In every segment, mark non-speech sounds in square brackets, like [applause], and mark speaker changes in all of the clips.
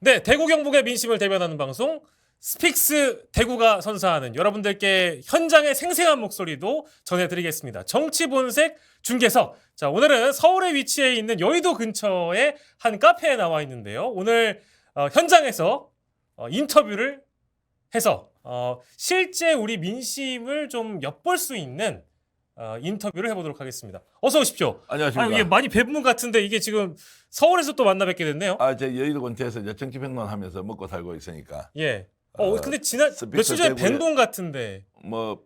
Speaker 1: 네, 대구 경북의 민심을 대변하는 방송 스픽스 대구가 선사하는 여러분들께 현장의 생생한 목소리도 전해드리겠습니다. 정치 본색 중계석. 자, 오늘은 서울에 위치해 있는 여의도 근처의 한 카페에 나와 있는데요. 오늘 어, 현장에서 어, 인터뷰를 해서 어, 실제 우리 민심을 좀 엿볼 수 있는 어, 인터뷰를 해보도록 하겠습니다. 어서 오십시오. 아,
Speaker 2: 안녕하십니까.
Speaker 1: 이게 많이 뵌 분 같은데 이게 지금 서울에서 또 만나 뵙게 됐네요.
Speaker 2: 아, 제 여의도 근처에서 이제 정치 평론 하면서 먹고 살고 있으니까
Speaker 1: 예. 어,
Speaker 2: 어,
Speaker 1: 근데 지난 며칠 전에
Speaker 2: 대구에-
Speaker 1: 뵌분 같은데.
Speaker 2: 뭐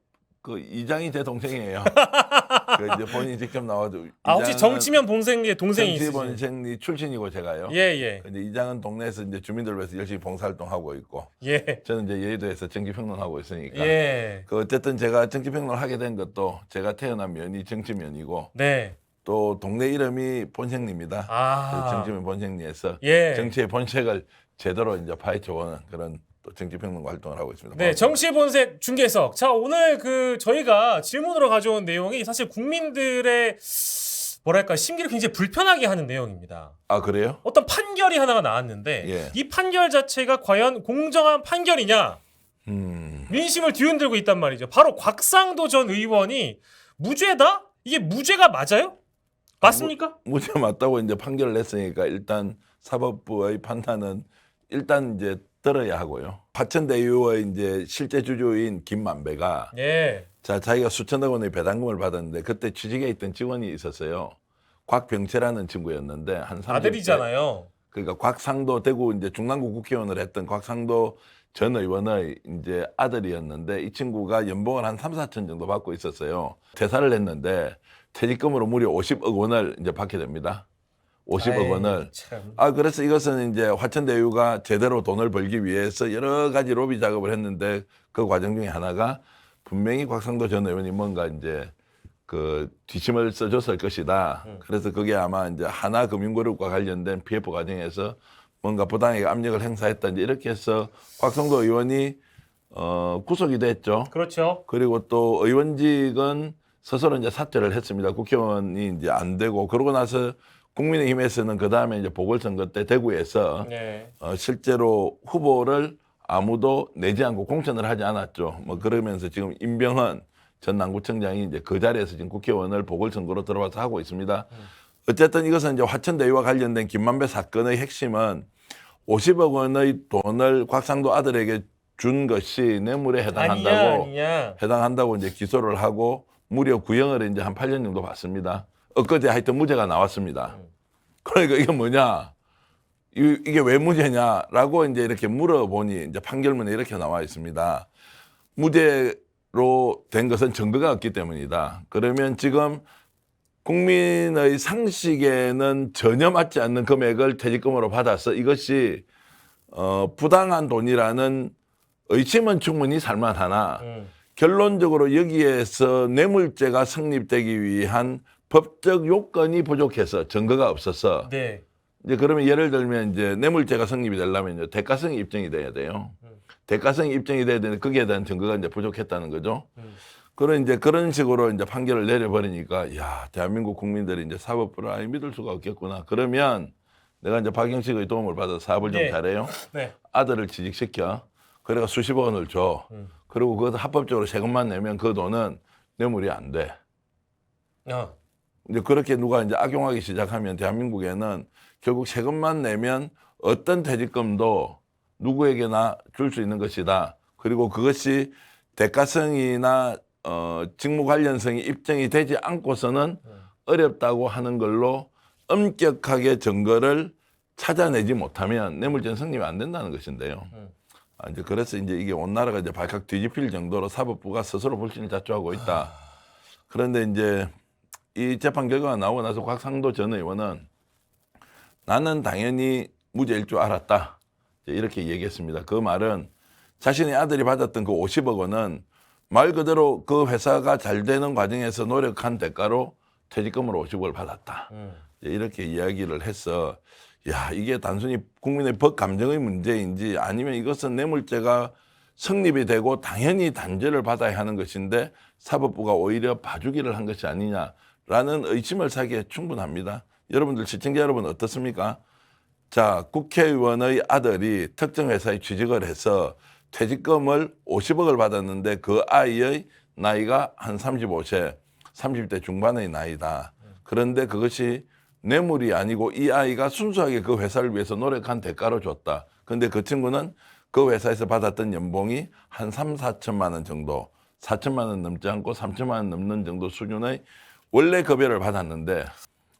Speaker 2: 그 이장이 제 동생이에요. [laughs] 그 이제 본인이 직접 나와도
Speaker 1: 아 혹시 정치면 동생의 동생이
Speaker 2: 정치
Speaker 1: 있으세요?
Speaker 2: 본생이 출신이고 제가요.
Speaker 1: 예, 예.
Speaker 2: 근데 이장은 동네에서 이제 주민들 위해서 열심히 봉사활동하고 있고
Speaker 1: 예.
Speaker 2: 저는 이제 여의도에서 정치평론하고 있으니까
Speaker 1: 예.
Speaker 2: 그 어쨌든 제가 정치평론을 하게 된 것도 제가 태어난 면이 정치면이고
Speaker 1: 네.
Speaker 2: 또 동네 이름이 본생리입니다.
Speaker 1: 아.
Speaker 2: 정치면 본생리에서
Speaker 1: 예.
Speaker 2: 정치의 본색을 제대로 이제 파헤쳐보는 그런 또 정치평론가 활동을 하고 있습니다.
Speaker 1: 네, 정치 본색 중계석. 자, 오늘 그 저희가 질문으로 가져온 내용이 사실 국민들의 뭐랄까 심기를 굉장히 불편하게 하는 내용입니다.
Speaker 2: 아 그래요?
Speaker 1: 어떤 판결이 하나가 나왔는데
Speaker 2: 예.
Speaker 1: 이 판결 자체가 과연 공정한 판결이냐
Speaker 2: 음.
Speaker 1: 민심을 뒤흔들고 있단 말이죠. 바로 곽상도 전 의원이 무죄다? 이게 무죄가 맞아요? 맞습니까?
Speaker 2: 무죄 맞다고 이제 판결을 냈으니까 일단 사법부의 판단은 일단 이제 들어야 하고요. 화천대유의 이제 실제 주주인 김만배가
Speaker 1: 예.
Speaker 2: 자 자기가 수천억 원의 배당금을 받았는데 그때 취직해 있던 직원이 있었어요. 곽병채라는 친구였는데 한 30대
Speaker 1: 아들이잖아요.
Speaker 2: 그러니까 곽상도 대구 이제 중랑구 국회의원을 했던 곽상도 전 의원의 이제 아들이었는데 이 친구가 연봉을 한 3, 4천 정도 받고 있었어요. 퇴사를 했는데 퇴직금으로 무려 50억 원을 이제 받게 됩니다. 50억
Speaker 1: 아이,
Speaker 2: 원을.
Speaker 1: 참.
Speaker 2: 아 그래서 이것은 이제 화천대유가 제대로 돈을 벌기 위해서 여러 가지 로비 작업을 했는데 그 과정 중에 하나가 분명히 곽상도 전 의원이 뭔가 이제 그 뒷심을 써줬을 것이다.
Speaker 1: 음.
Speaker 2: 그래서 그게 아마 이제 하나금융그룹과 관련된 PF 과정에서 뭔가 부당하게 압력을 행사했다. 이제 이렇게 해서 곽상도 의원이 어 구속이 됐죠.
Speaker 1: 그렇죠.
Speaker 2: 그리고 또 의원직은 스스로 이제 사퇴를 했습니다. 국회의원이 이제 안 되고 그러고 나서 국민의힘에서는 그 다음에 이제 보궐선거 때 대구에서
Speaker 1: 네.
Speaker 2: 어, 실제로 후보를 아무도 내지 않고 공천을 하지 않았죠. 뭐 그러면서 지금 임병헌 전 남구청장이 이제 그 자리에서 지금 국회의원을 보궐선거로 들어와서 하고 있습니다. 어쨌든 이것은 이제 화천대유와 관련된 김만배 사건의 핵심은 50억 원의 돈을 곽상도 아들에게 준 것이 뇌물에 해당한다고
Speaker 1: 아니냐.
Speaker 2: 해당한다고 이제 기소를 하고 무려 구형을 이제 한 8년 정도 받습니다. 엊그제 하여튼 무죄가 나왔습니다.
Speaker 1: 음.
Speaker 2: 그러니까 이게 뭐냐? 이- 이게 왜 무죄냐라고 이제 이렇게 물어보니 이제 판결문에 이렇게 나와 있습니다. 무죄로 된 것은 증거가 없기 때문이다. 그러면 지금 국민의 상식에는 전혀 맞지 않는 금액을 퇴직금으로 받아서 이것이 어, 부당한 돈이라는 의심은 충분히 살만하나
Speaker 1: 음.
Speaker 2: 결론적으로 여기에서 뇌물죄가 성립되기 위한 법적 요건이 부족해서 증거가 없어서
Speaker 1: 네.
Speaker 2: 이제 그러면 예를 들면 이제 뇌물죄가 성립이 되려면 이제 대가성이 입증이 돼야 돼요. 대가성이 입증이 돼야 되는데 거기에 대한 증거가 이제 부족했다는 거죠.
Speaker 1: 음.
Speaker 2: 그런 이제 그런 식으로 이제 판결을 내려버리니까 야 대한민국 국민들이 이제 사법부를 아예 믿을 수가 없겠구나. 그러면 내가 이제 박영식의 도움을 받아서 사업을 좀
Speaker 1: 네.
Speaker 2: 잘해요. [laughs]
Speaker 1: 네.
Speaker 2: 아들을 취직시켜. 그래가 수십억 원을 줘.
Speaker 1: 음.
Speaker 2: 그리고 그것도 합법적으로 세금만 내면 그 돈은 뇌물이 안 돼.
Speaker 1: 어.
Speaker 2: 이제 그렇게 누가 이제 악용하기 시작하면 대한민국에는 결국 세금만 내면 어떤 퇴직금도 누구에게나 줄 수 있는 것이다. 그리고 그것이 대가성이나 어, 직무 관련성이 입증이 되지 않고서는 어렵다고 하는 걸로 엄격하게 증거를 찾아내지 못하면 뇌물죄는 성립이 안 된다는 것인데요.
Speaker 1: 음.
Speaker 2: 아, 이제 그래서 이제 이게 온 나라가 이제 발칵 뒤집힐 정도로 사법부가 스스로 불신을 자초하고 있다. 그런데 이제 이 재판 결과가 나오고 나서 곽상도 전 의원은 나는 당연히 무죄일 줄 알았다. 이렇게 얘기했습니다. 그 말은 자신의 아들이 받았던 그 50억 원은 말 그대로 그 회사가 잘 되는 과정에서 노력한 대가로 퇴직금으로 50억을 받았다.
Speaker 1: 음.
Speaker 2: 이렇게 이야기를 해서 야 이게 단순히 국민의 법 감정의 문제인지 아니면 이것은 뇌물죄가 성립이 되고 당연히 단죄를 받아야 하는 것인데 사법부가 오히려 봐주기를 한 것이 아니냐 라는 의심을 사기에 충분합니다. 여러분들 시청자 여러분 어떻습니까? 자 국회의원의 아들이 특정 회사에 취직을 해서 퇴직금을 50억을 받았는데 그 아이의 나이가 한 35세, 30대 중반의 나이다. 그런데 그것이 뇌물이 아니고 이 아이가 순수하게 그 회사를 위해서 노력한 대가로 줬다. 근데 그 친구는 그 회사에서 받았던 연봉이 한 3, 4천만 원 정도, 4천만 원 넘지 않고 3천만 원 넘는 정도 수준의 원래 급여를 받았는데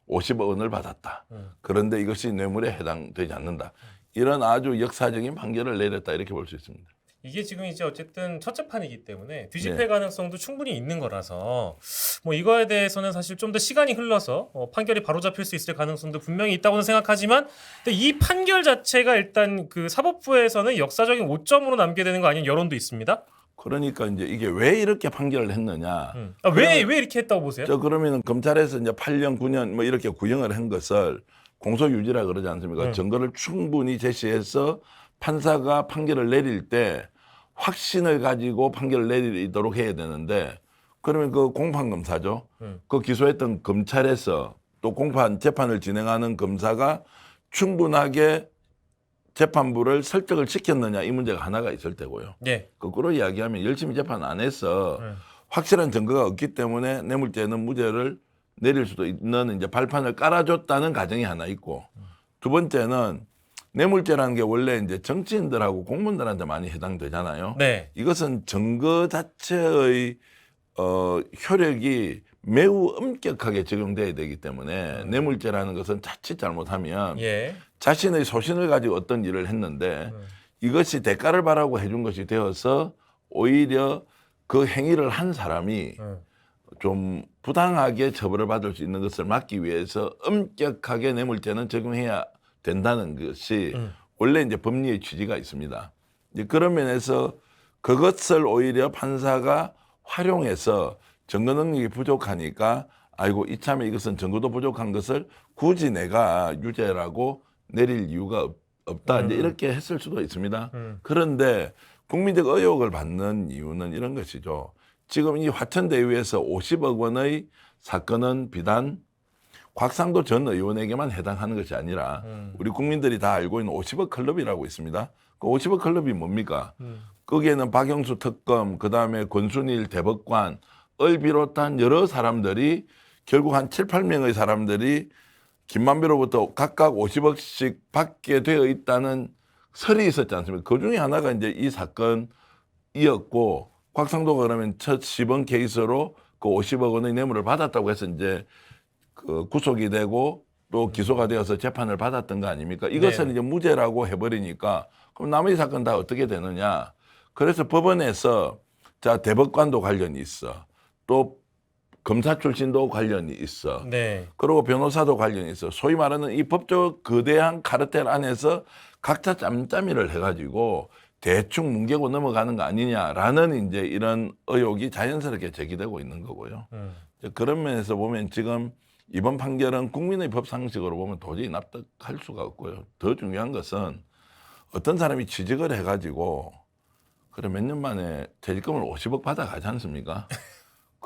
Speaker 2: 50억 원을 받았다. 그런데 이것이 뇌물에 해당되지 않는다. 이런 아주 역사적인 판결을 내렸다 이렇게 볼 수 있습니다.
Speaker 1: 이게 지금 이제 어쨌든 첫 재판이기 때문에 뒤집힐
Speaker 2: 네.
Speaker 1: 가능성도 충분히 있는 거라서 뭐 이거에 대해서는 사실 좀 더 시간이 흘러서 어, 판결이 바로 잡힐 수 있을 가능성도 분명히 있다고는 생각하지만 근데 이 판결 자체가 일단 그 사법부에서는 역사적인 오점으로 남게 되는 거 아닌 여론도 있습니다.
Speaker 2: 그러니까 이제 이게 왜 이렇게 판결을 했느냐.
Speaker 1: 음. 아, 왜, 왜 이렇게 했다고 보세요?
Speaker 2: 저 그러면은 검찰에서 이제 8년, 9년 뭐 이렇게 구형을 한 것을 공소 유지라 그러지 않습니까?
Speaker 1: 네.
Speaker 2: 증거를 충분히 제시해서 판사가 판결을 내릴 때 확신을 가지고 판결을 내리도록 해야 되는데 그러면 그 공판 검사죠.
Speaker 1: 음.
Speaker 2: 그 기소했던 검찰에서 또 공판 재판을 진행하는 검사가 충분하게 재판부를 설득을 시켰느냐 이 문제가 하나가 있을 테고요.
Speaker 1: 예.
Speaker 2: 거꾸로 이야기하면 열심히 재판 안 해서
Speaker 1: 네.
Speaker 2: 확실한 증거가 없기 때문에 뇌물죄는 무죄를 내릴 수도 있는 이제 발판을 깔아줬다는 가정이 하나 있고 두 번째는 뇌물죄라는 게 원래 이제 정치인들하고 공무원들한테 많이 해당되잖아요.
Speaker 1: 네.
Speaker 2: 이것은 증거 자체의 어, 효력이 매우 엄격하게 적용돼야 되기 때문에 뇌물죄라는 것은 자칫 잘못하면
Speaker 1: 예.
Speaker 2: 자신의 소신을 가지고 어떤 일을 했는데
Speaker 1: 음.
Speaker 2: 이것이 대가를 바라고 해준 것이 되어서 오히려 그 행위를 한 사람이
Speaker 1: 음.
Speaker 2: 좀 부당하게 처벌을 받을 수 있는 것을 막기 위해서 엄격하게 뇌물죄는 적용해야 된다는 것이
Speaker 1: 음.
Speaker 2: 원래 이제 법리의 취지가 있습니다. 이제 그런 면에서 그것을 오히려 판사가 활용해서 증거 능력이 부족하니까 아이고 이참에 이것은 증거도 부족한 것을 굳이 내가 유죄라고 내릴 이유가 없, 없다 이제
Speaker 1: 음.
Speaker 2: 이렇게 했을 수도 있습니다.
Speaker 1: 음.
Speaker 2: 그런데 국민적 의혹을 받는 이유는 이런 것이죠. 지금 이 화천대유에서 50억 원의 사건은 비단 곽상도 전 의원에게만 해당하는 것이 아니라
Speaker 1: 음.
Speaker 2: 우리 국민들이 다 알고 있는 50억 클럽이라고 있습니다. 그 50억 클럽이 뭡니까?
Speaker 1: 음.
Speaker 2: 거기에는 박영수 특검, 그 다음에 권순일 대법관, 을 비롯한 여러 사람들이 결국 한 7, 8명의 사람들이 김만배로부터 각각 50억씩 받게 되어 있다는 설이 있었지 않습니까? 그 중에 하나가 이제 이 사건이었고 곽상도가 그러면 첫 시범 케이스로 그 50억 원의 뇌물을 받았다고 해서 이제 그 구속이 되고 또 기소가 되어서 재판을 받았던 거 아닙니까? 이것을
Speaker 1: 네.
Speaker 2: 이제 무죄라고 해버리니까 그럼 나머지 사건 다 어떻게 되느냐? 그래서 법원에서 자 대법관도 관련이 있어, 또 검사 출신도 관련이 있어,
Speaker 1: 네.
Speaker 2: 그리고 변호사도 관련이 있어. 소위 말하는 이 법적 거대한 카르텔 안에서 각자 짬짬이를 해가지고 대충 뭉개고 넘어가는 거 아니냐라는 이제 이런 의혹이 자연스럽게 제기되고 있는 거고요.
Speaker 1: 음.
Speaker 2: 그런 면에서 보면 지금 이번 판결은 국민의 법 상식으로 보면 도저히 납득할 수가 없고요. 더 중요한 것은 어떤 사람이 취직을 해가지고 그래 몇 년 만에 퇴직금을 50억 받아가지 않습니까? [laughs]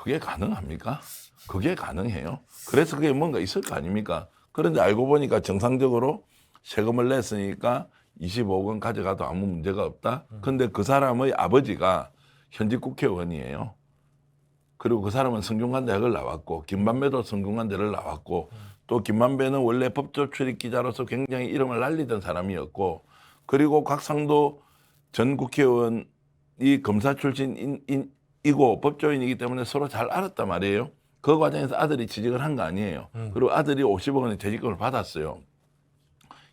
Speaker 2: 그게 가능합니까? 그게 가능해요. 그래서 그게 뭔가 있을 거 아닙니까? 그런데 알고 보니까 정상적으로 세금을 냈으니까 25억 원 가져가도 아무 문제가 없다. 근데 그 사람의 아버지가 현직 국회의원이에요. 그리고 그 사람은 성균관대학을 나왔고 김만배도 성균관대를 나왔고 또 김만배는 원래 법조 출입 기자로서 굉장히 이름을 날리던 사람이었고 그리고 곽상도 전 국회의원이 검사 출신 이고 법조인이기 때문에 서로 잘 알았단 말이에요. 그 과정에서 아들이 취직을 한 거 아니에요. 그리고 아들이 50억 원의 퇴직금을 받았어요.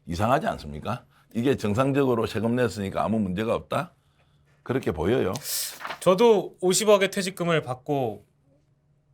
Speaker 2: 이상하지 않습니까? 이게 정상적으로 세금 냈으니까 아무 문제가 없다? 그렇게 보여요.
Speaker 1: 저도 50억의 퇴직금을 받고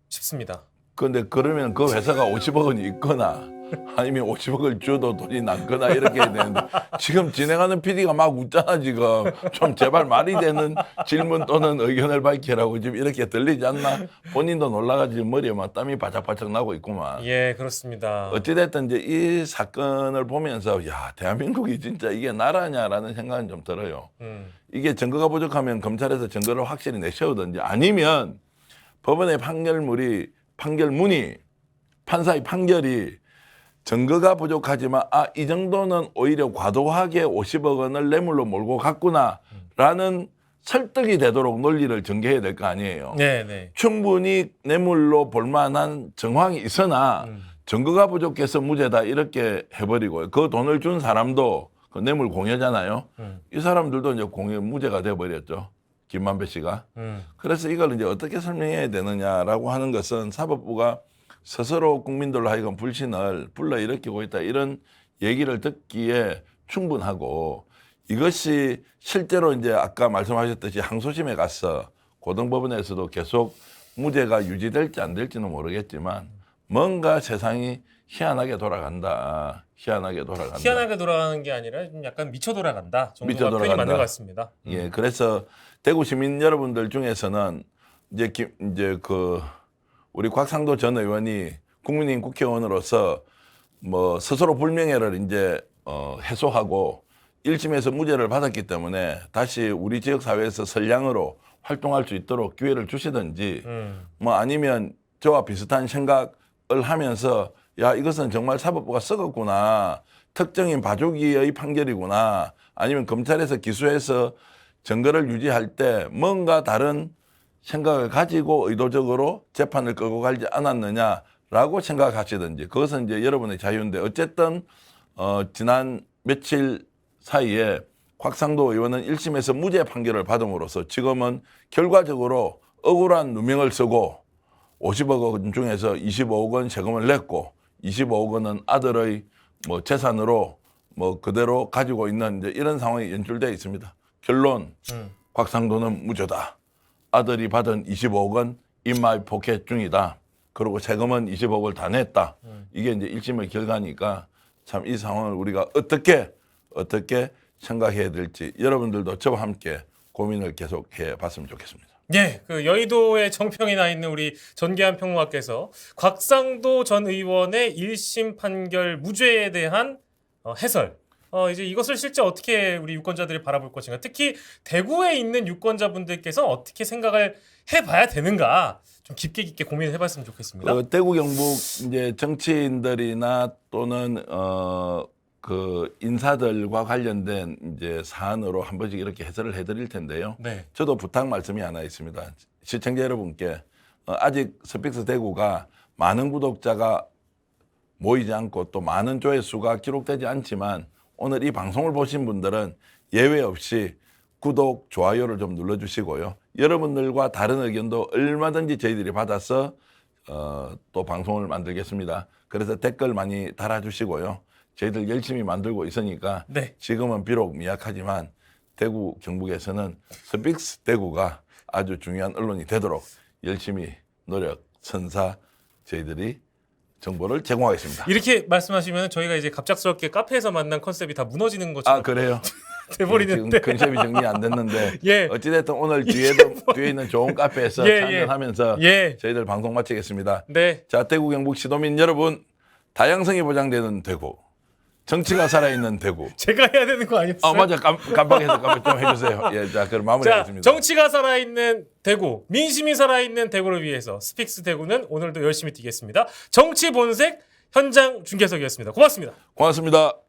Speaker 1: 싶습니다.
Speaker 2: 그런데 그러면 그 회사가 50억 원이 있거나 아니면 50억을 줘도 돈이 남거나 이렇게 해야 되는데 지금 진행하는 PD가 막 웃잖아 지금 좀 제발 말이 되는 질문 또는 의견을 밝히라고 지금 이렇게 들리지 않나 본인도 놀라가지고 머리에 막 땀이 바짝바짝 나고 있구만
Speaker 1: 예, 그렇습니다.
Speaker 2: 어찌됐든 이제 이 사건을 보면서 야 대한민국이 진짜 이게 나라냐라는 생각은 좀 들어요
Speaker 1: 음.
Speaker 2: 이게 증거가 부족하면 검찰에서 증거를 확실히 내세우든지 아니면 법원의 판결물이 판결문이 판사의 판결이 증거가 부족하지만 아 이 정도는 오히려 과도하게 50억 원을 뇌물로 몰고 갔구나라는 설득이 되도록 논리를 전개해야 될 거 아니에요.
Speaker 1: 네, 네.
Speaker 2: 충분히 뇌물로 볼만한 정황이 있으나
Speaker 1: 음.
Speaker 2: 증거가 부족해서 무죄다 이렇게 해버리고 그 돈을 준 사람도 그 뇌물 공여잖아요.
Speaker 1: 음.
Speaker 2: 이 사람들도 이제 공여 무죄가 돼버렸죠. 김만배 씨가.
Speaker 1: 음.
Speaker 2: 그래서 이걸 이제 어떻게 설명해야 되느냐라고 하는 것은 사법부가 스스로 국민들로 하여금 불신을 불러일으키고 있다 이런 얘기를 듣기에 충분하고 이것이 실제로 이제 아까 말씀하셨듯이 항소심에 가서 고등법원에서도 계속 무죄가 유지될지 안 될지는 모르겠지만 뭔가 세상이 희한하게 돌아간다. 희한하게 돌아간다.
Speaker 1: 희한하게 돌아가는 게 아니라 좀 약간 미쳐 돌아간다
Speaker 2: 미쳐 돌아간다.
Speaker 1: 맞는 것 같습니다.
Speaker 2: 예, 그래서 대구 시민 여러분들 중에서는 이제 김, 이제 그 우리 곽상도 전 의원이 국민의힘 국회의원으로서 뭐 스스로 불명예를 이제 어 해소하고 1심에서 무죄를 받았기 때문에 다시 우리 지역 사회에서 선량으로 활동할 수 있도록 기회를 주시든지
Speaker 1: 음.
Speaker 2: 뭐 아니면 저와 비슷한 생각을 하면서 야 이것은 정말 사법부가 썩었구나 특정인 봐주기의 판결이구나 아니면 검찰에서 기소해서 증거를 유지할 때 뭔가 다른 생각을 가지고 의도적으로 재판을 끌고 가지 않았느냐라고 생각하시든지 그것은 이제 여러분의 자유인데 어쨌든 어 지난 며칠 사이에 곽상도 의원은 1심에서 무죄 판결을 받음으로써 지금은 결과적으로 억울한 누명을 쓰고 50억 원 중에서 25억 원 세금을 냈고 25억 원은 아들의 뭐 재산으로 뭐 그대로 가지고 있는 이제 이런 상황이 연출되어 있습니다. 결론
Speaker 1: 음.
Speaker 2: 곽상도는 무죄다. 아들이 받은 25억 원 인마이 포켓 중이다. 그리고 세금은 20억을 다 냈다. 이게 이제 1심의 결과니까 참 이 상황을 우리가 어떻게 어떻게 생각해야 될지 여러분들도 저와 함께 고민을 계속해 봤으면 좋겠습니다.
Speaker 1: 예, 그 여의도의 정평이 나 있는 우리 전계한 평론가께서 곽상도 전 의원의 1심 판결 무죄에 대한 어, 해설. 어, 이제 이것을 실제 어떻게 우리 유권자들이 바라볼 것인가. 특히 대구에 있는 유권자분들께서 어떻게 생각을 해봐야 되는가. 좀 깊게 깊게 고민을 해봤으면 좋겠습니다.
Speaker 2: 그 대구 경북 이제 정치인들이나 또는 어 그 인사들과 관련된 이제 사안으로 한 번씩 이렇게 해설을 해드릴 텐데요.
Speaker 1: 네.
Speaker 2: 저도 부탁 말씀이 하나 있습니다. 시청자 여러분께 어, 아직 스픽스 대구가 많은 구독자가 모이지 않고 또 많은 조회수가 기록되지 않지만 오늘 이 방송을 보신 분들은 예외 없이 구독, 좋아요를 좀 눌러주시고요. 여러분들과 다른 의견도 얼마든지 저희들이 받아서 어, 또 방송을 만들겠습니다. 그래서 댓글 많이 달아주시고요. 저희들 열심히 만들고 있으니까
Speaker 1: 네.
Speaker 2: 지금은 비록 미약하지만 대구 경북에서는 스픽스 대구가 아주 중요한 언론이 되도록 열심히 노력 선사 저희들이 정보를 제공하겠습니다.
Speaker 1: 이렇게 말씀하시면 저희가 이제 갑작스럽게 카페에서 만난 컨셉이 다 무너지는 것처럼
Speaker 2: 아 그래요? [laughs] 지금
Speaker 1: 돼버리는데.
Speaker 2: 컨셉이 정리 안 됐는데 [laughs]
Speaker 1: 예.
Speaker 2: 어찌됐든 오늘 뒤에도 뒤에 있는 좋은 카페에서 [laughs]
Speaker 1: 예, 예.
Speaker 2: 참여하면서
Speaker 1: 예.
Speaker 2: 저희들 방송 마치겠습니다.
Speaker 1: 네.
Speaker 2: 자 대구 경북 시도민 여러분 다양성이 보장되는 대구 정치가 살아있는 대구 [laughs]
Speaker 1: 제가 해야 되는 거 아니었어요?
Speaker 2: 아 맞아 깜, 깜빡해서 깜빡 좀 해주세요. 예, 자 그럼
Speaker 1: 자,
Speaker 2: 마무리하겠습니다.
Speaker 1: 정치가 살아있는 대구, 민심이 살아있는 대구를 위해서 스픽스 대구는 오늘도 열심히 뛰겠습니다. 정치 본색 현장 중계석이었습니다. 고맙습니다.
Speaker 2: 고맙습니다.